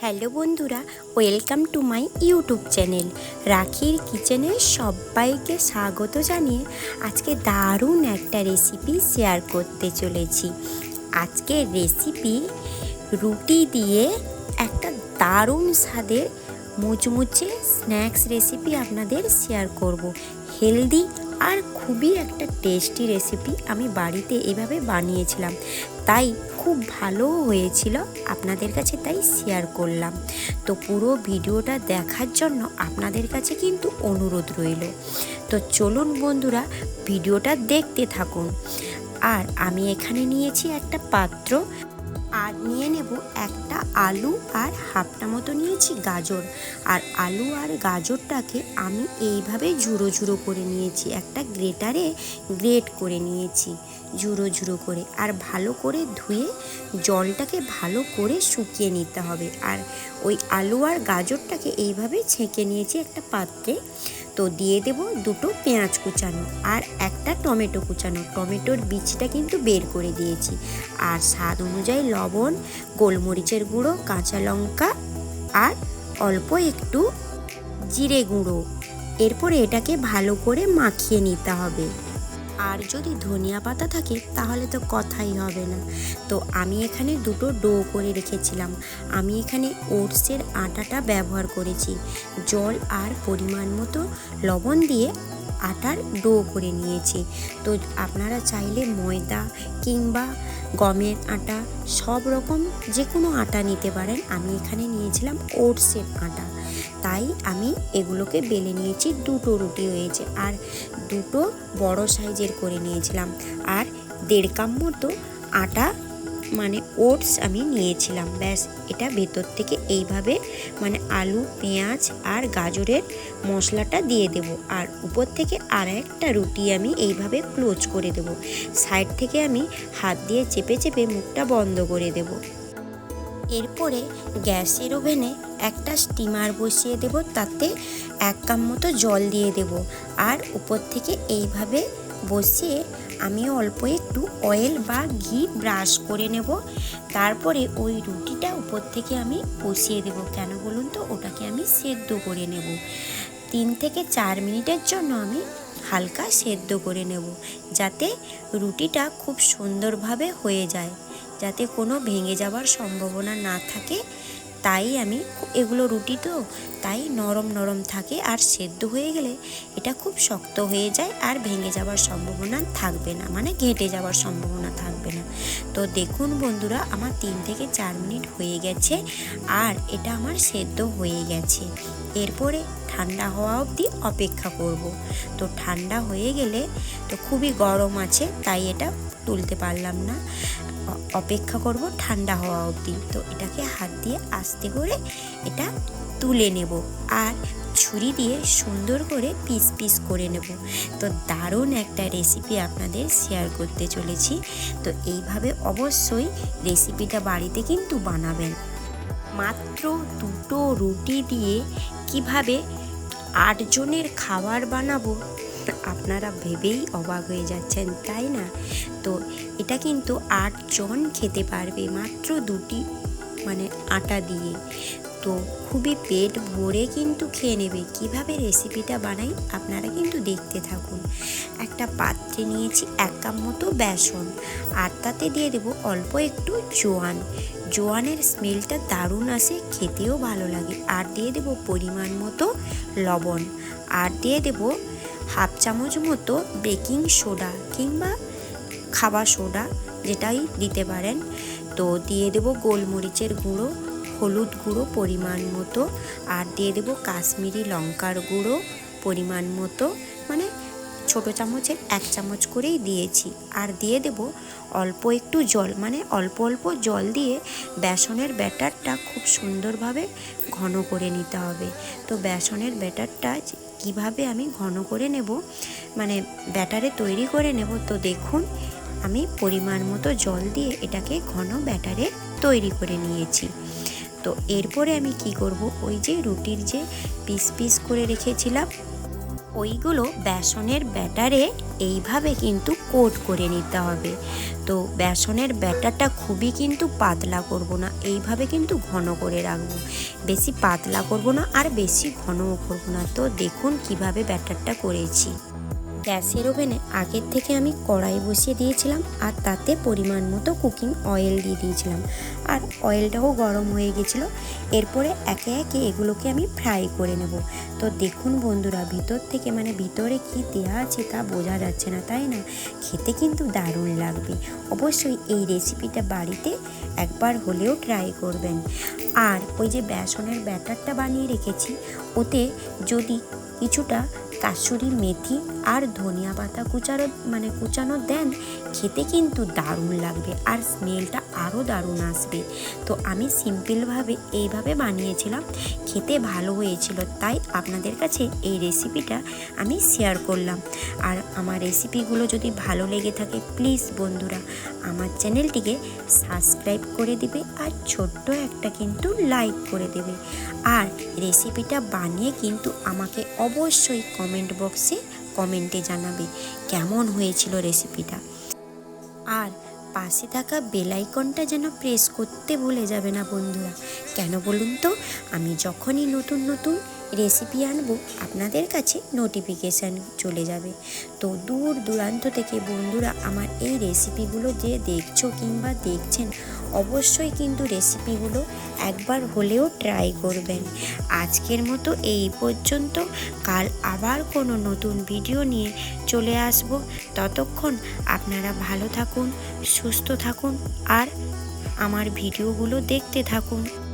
Hello বন্ধুরা, welcome to my YouTube channel. রাখির কিচেনে সবাইকে স্বাগত জানিয়ে আজকে দারুণ একটা রেসিপি শেয়ার করতে চলেছি। আজকে রেসিপি রুটি দিয়ে একটা দারুণ স্বাদের মুচমুচে স্ন্যাক্স রেসিপি আপনাদের শেয়ার করব। হেলদি আর খুবই একটা টেস্টি রেসিপি আমি বাড়িতে এভাবে বানিয়েছিলাম। তাই খুব ভালো হয়েছিল আপনাদের কাছে তাই শেয়ার করলাম। তো পুরো ভিডিওটা দেখার জন্য আপনাদের কাছে কিন্তু অনুরোধ রইল। তো চলুন বন্ধুরা, ভিডিওটা দেখতে থাকুন। আর আমি এখানে নিয়েছি একটা পাত্র। আর নিয়ে নেব একটা আলু আর হাফটা মতো নিয়েছি গাজর। আর আলু আর গাজরটাকে আমি এইভাবে ঝুড়ো ঝুড়ো করে নিয়েছি, একটা গ্রেটারে গ্রেট করে নিয়েছি ঝুড়ো ঝুড়ো করে। আর ভালো করে ধুয়ে জলটাকে ভালো করে শুকিয়ে নিতে হবে। আর ওই আলু আর গাজরটাকে এইভাবে ছেঁকে নিয়েছি একটা পাত্রে। তো দিয়ে দেব দুটো পেঁয়াজ কুচানো আর একটা টমেটো কুচানো। টমেটোর বীজটা কিন্তু বের করে দিয়েছি। আর স্বাদ অনুযায়ী লবণ, গোলমরিচের গুঁড়ো, কাঁচা লঙ্কা আর অল্প একটু জিরে গুঁড়ো। এরপর এটাকে ভালো করে মাখিয়ে নিতে হবে। আর যদি ধনিয়া পাতা থাকে, তাহলে তো কথাই হবে না। তো আমি এখানে দুটো ডো করে রেখেছিলাম। আমি এখানে ওটসের আটাটা ব্যবহার করেছি। জল আর পরিমাণ মতো লবণ দিয়ে আটার ডো করে নিয়েছি। তো আপনারা চাইলে ময়দা কিংবা গমের আটা, সব রকম যে কোনো আটা নিতে পারেন। আমি এখানে নিয়েছিলাম ওটসের আটা। তাই আমি এগুলোকে বেলে নিয়েছি। দুটো রুটি হয়েছে আর দুটো বড় সাইজের করে নিয়েছিলাম। আর দেড় কাপ মতো আটা মানে ওটস আমি নিয়েছিলাম। ব্যাস, এটা ভেতর থেকে এইভাবে মানে আলু, পেঁয়াজ আর গাজরের মশলাটা দিয়ে দেব। আর উপর থেকে আর একটা রুটি আমি এইভাবে ক্লোজ করে দেব। সাইড থেকে আমি হাত দিয়ে চেপে চেপে মুখটা বন্ধ করে দেব। এরপরে গ্যাসের ওভেনে একটা স্টিমার বসিয়ে দেব, তাতে এক কাপ মতো জল দিয়ে দেব। আর উপর থেকে এইভাবে বসিয়ে আমি অল্প একটু অয়েল বা ঘি ব্রাশ করে নেব। তারপরে ওই রুটিটা উপর থেকে আমি বসিয়ে দেব। কেন বলুন তো? ওটাকে আমি সেদ্ধ করে নেব। তিন থেকে চার মিনিটের জন্য আমি হালকা সেদ্ধ করে নেব, যাতে রুটিটা খুব সুন্দরভাবে হয়ে যায়। যাতে কোনো ভেঙে যাওয়ার সম্ভাবনা না থাকে তাই আমি এগুলো রুটি তো তাই নরম নরম থাকে আর সেদ্ধ হয়ে গেলে এটা খুব শক্ত হয়ে যায় আর ভেঙে যাওয়ার সম্ভাবনা থাকবে না। মানে ঘেঁটে যাওয়ার সম্ভাবনা থাকবে না। তো দেখুন বন্ধুরা, আমার তিন থেকে চার মিনিট হয়ে গেছে আর এটা আমার সেদ্ধ হয়ে গেছে। এরপরে ঠান্ডা হওয়া অবধি অপেক্ষা করব। তো ঠান্ডা হয়ে গেলে তো খুবই গরম আছে, তাই এটা তুলতে পারলাম না। অপেক্ষা করব ঠান্ডা হওয়া অবধি। তো এটাকে হাত দিয়ে আস্তে করে এটা তুলে নেব আর ছুরি দিয়ে সুন্দর করে পিস পিস করে নেব। তো দারুণ একটা রেসিপি আপনাদের শেয়ার করতে চলেছি। তো এইভাবে অবশ্যই রেসিপিটা বাড়িতে কিন্তু বানাবেন। মাত্র দুটো রুটি দিয়ে কীভাবে আটজনের খাবার বানাবো, আপনারা ভেবেই অবাক হয়ে যাচ্ছেন, তাই না? তো এটা কিন্তু আটজন খেতে পারবে মাত্র দুটি মানে আটা দিয়ে। তো খুবই পেট ভরে কিন্তু খেয়ে নেবে। কীভাবে রেসিপিটা বানাই আপনারা কিন্তু দেখতে থাকুন। একটা পাত্রে নিয়েছি এক কাপ মতো বেসন আর তাতে দিয়ে দেবো অল্প একটু জোয়ান। জোয়ানের স্মেলটা দারুণ আসে, খেতেও ভালো লাগে। আর দিয়ে দেবো পরিমাণ মতো লবণ। আর দিয়ে দেবো হাফ চামচ মতো বেকিং সোডা কিংবা খাবার সোডা যেটাই দিতে পারেন। তো দিয়ে দেবো গোলমরিচের গুঁড়ো হলুদ গুঁড়ো পরিমাণ মতো আর দিয়ে দেবো কাশ্মীরি লঙ্কার গুঁড়ো পরিমাণ মতো। মানে ছোটো চামচের এক চামচ করেই দিয়েছি। আর দিয়ে দেব অল্প একটু জল। মানে অল্প অল্প জল দিয়ে বেসনের ব্যাটারটা খুব সুন্দরভাবে ঘন করে নিতে হবে। তো বেসনের ব্যাটারটা কীভাবে আমি ঘন করে নেব মানে ব্যাটারে তৈরি করে নেব, তো দেখুন, আমি পরিমাণ মতো জল দিয়ে এটাকে ঘন ব্যাটারে তৈরি করে নিয়েছি। তো এরপরে আমি কি করব? ওই যে রুটির যে পিস পিস করে রেখেছিলাম, ওইগুলো বেসনের ব্যাটারে এইভাবে কিন্তু কোট করে নিতে হবে। তো বেসনের ব্যাটারটা খুবই কিন্তু পাতলা করব না, এইভাবে কিন্তু ঘন করে রাখব। বেশি পাতলা করব না আর বেশি ঘনও করব না। তো দেখুন কীভাবে ব্যাটারটা করেছি। গ্যাসের ওভেনে আগের থেকে আমি কড়াই বসিয়ে দিয়েছিলাম আর তাতে পরিমাণ মতো কুকিং অয়েল দিয়ে দিয়েছিলাম। আর অয়েলটাও গরম হয়ে গেছিল। এরপরে একে একে এগুলোকে আমি ফ্রাই করে নেব। তো দেখুন বন্ধুরা, ভিতর থেকে মানে ভিতরে কি দেওয়া আছে তা বোঝা যাচ্ছে না, তাই না? খেতে কিন্তু দারুণ লাগবে। অবশ্যই এই রেসিপিটা বাড়িতে একবার হলেও ট্রাই করবেন। আর ওই যে বেসনের ব্যাটারটা বানিয়ে রেখেছি, ওতে যদি কিছুটা কাসুরি মেথি আর ধনিয়া পাতা কুচানো মানে কুচানো দেন, খেতে কিন্তু দারুণ লাগবে আর স্মেলটা আরও দারুণ আসবে। তো আমি সিম্পলভাবে এইভাবে বানিয়েছিলাম, খেতে ভালো হয়েছিল, তাই আপনাদের কাছে এই রেসিপিটা আমি শেয়ার করলাম। আর আমার রেসিপিগুলো যদি ভালো লেগে থাকে, প্লিজ বন্ধুরা আমার চ্যানেলটিকে সাবস্ক্রাইব করে দিবে আর ছোট্ট একটা কিন্তু লাইক করে দেবে। আর রেসিপিটা বানিয়ে কিন্তু আমাকে অবশ্যই কমেন্ট বক্সে কমেন্টে জানাবে কেমন হয়েছিল রেসিপিটা। আর পাশে থাকা বেলাইকনটা যেন প্রেস করতে ভুলে যাবে না বন্ধুরা। কেন বলুন তো? আমি যখনই নতুন নতুন রেসিপি আনব আপনাদের কাছে নোটিফিকেশান চলে যাবে। তো দূর দূরান্ত থেকে বন্ধুরা আমার এই রেসিপিগুলো যে দেখছ কিংবা দেখছেন, অবশ্যই কিন্তু রেসিপিগুলো একবার হলেও ট্রাই করবেন। আজকের মতো এই পর্যন্ত, কাল আবার কোনো নতুন ভিডিও নিয়ে চলে আসব। ততক্ষণ আপনারা ভালো থাকুন, সুস্থ থাকুন, আর আমার ভিডিওগুলো দেখতে থাকুন।